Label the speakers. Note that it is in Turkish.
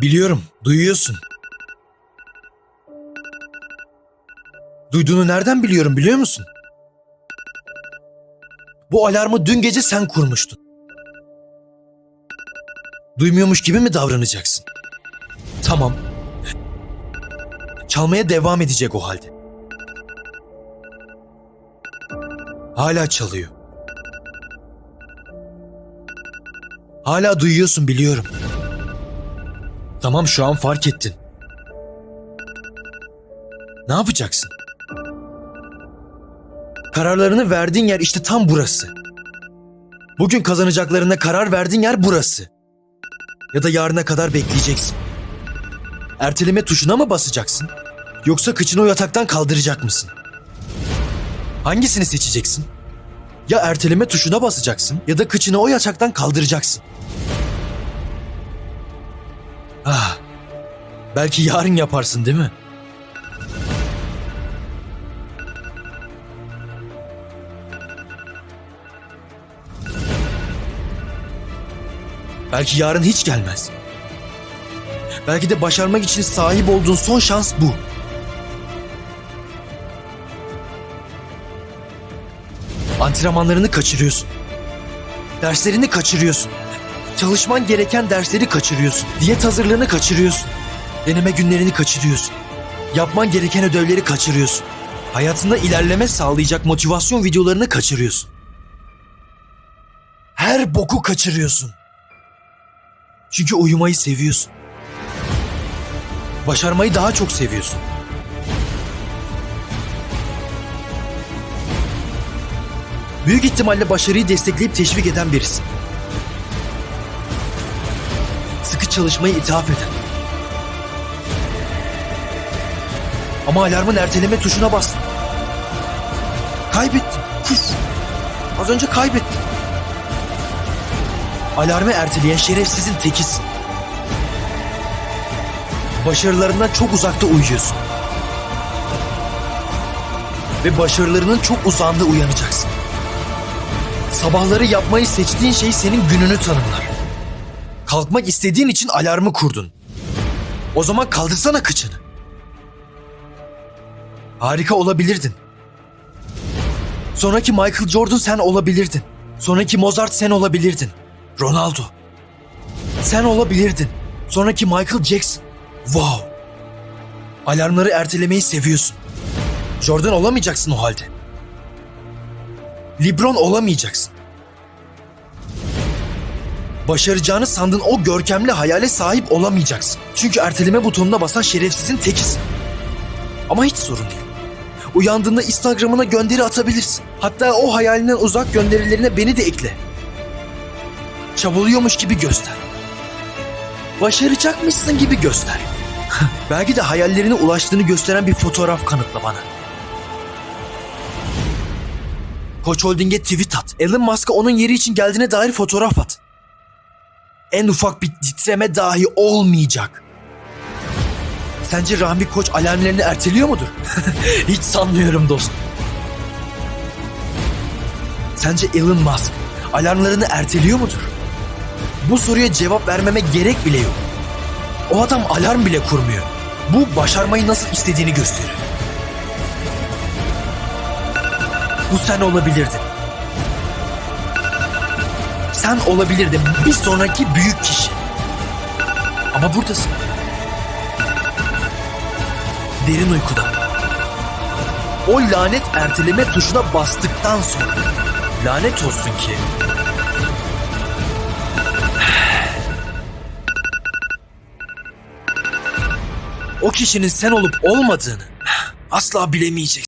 Speaker 1: Biliyorum, duyuyorsun. Duyduğunu nereden biliyorum biliyor musun? Bu alarmı dün gece sen kurmuştun. Duymuyormuş gibi mi davranacaksın? Tamam. Çalmaya devam edecek o halde. Hala çalıyor. Hala duyuyorsun biliyorum. Tamam şu an fark ettin. Ne yapacaksın? Kararlarını verdiğin yer işte tam burası. Bugün kazanacaklarına karar verdiğin yer burası. Ya da yarına kadar bekleyeceksin. Erteleme tuşuna mı basacaksın? Yoksa kıçını o yataktan kaldıracak mısın? Hangisini seçeceksin? Ya erteleme tuşuna basacaksın ya da kıçını o yataktan kaldıracaksın. Ah, belki yarın yaparsın değil mi? Belki yarın hiç gelmez. Belki de başarmak için sahip olduğun son şans bu. Antrenmanlarını kaçırıyorsun. Derslerini kaçırıyorsun. Çalışman gereken dersleri kaçırıyorsun. Diyet hazırlığını kaçırıyorsun. Deneme günlerini kaçırıyorsun. Yapman gereken ödevleri kaçırıyorsun. Hayatında ilerleme sağlayacak motivasyon videolarını kaçırıyorsun. Her boku kaçırıyorsun. Çünkü uyumayı seviyorsun. Başarmayı daha çok seviyorsun. Büyük ihtimalle başarıyı destekleyip teşvik eden birisin. Çalışmayı ithaf eden. Ama alarmın erteleme tuşuna bastın. Kaybettin. Püf. Az önce kaybettin. Alarmı erteleyen şerefsizin tekisin. Başarılarından çok uzakta uyuyorsun. Ve başarılarının çok uzağında uyanacaksın. Sabahları yapmayı seçtiğin şey senin gününü tanımlar. Kalkmak istediğin için alarmı kurdun. O zaman kaldırsana kıçını. Harika olabilirdin. Sonraki Michael Jordan sen olabilirdin. Sonraki Mozart sen olabilirdin. Ronaldo. Sen olabilirdin. Sonraki Michael Jackson. Wow. Alarmları ertelemeyi seviyorsun. Jordan olamayacaksın o halde. LeBron olamayacaksın. Başaracağını sandığın o görkemli hayale sahip olamayacaksın. Çünkü erteleme butonuna basan şerefsizin tekisin. Ama hiç sorun değil. Uyandığında Instagram'ına gönderi atabilirsin. Hatta o hayalinden uzak gönderilerine beni de ekle. Çabalıyormuş gibi göster. Başaracakmışsın gibi göster. Belki de hayallerine ulaştığını gösteren bir fotoğraf kanıtla bana. Koç Holding'e tweet at. Elon Musk'a onun yeri için geldiğine dair fotoğraf at. En ufak bir titreme dahi olmayacak. Sence Rahmi Koç alarmlerini erteliyor mudur? Hiç sanmıyorum dostum. Sence Elon Musk alarmlarını erteliyor mudur? Bu soruya cevap vermeme gerek bile yok. O adam alarm bile kurmuyor. Bu başarmayı nasıl istediğini gösterir. Bu sen olabilirdin. Sen olabilirdin bir sonraki büyük kişi. Ama buradasın. Derin uykuda. O lanet erteleme tuşuna bastıktan sonra. Lanet olsun ki. O kişinin sen olup olmadığını asla bilemeyeceksin.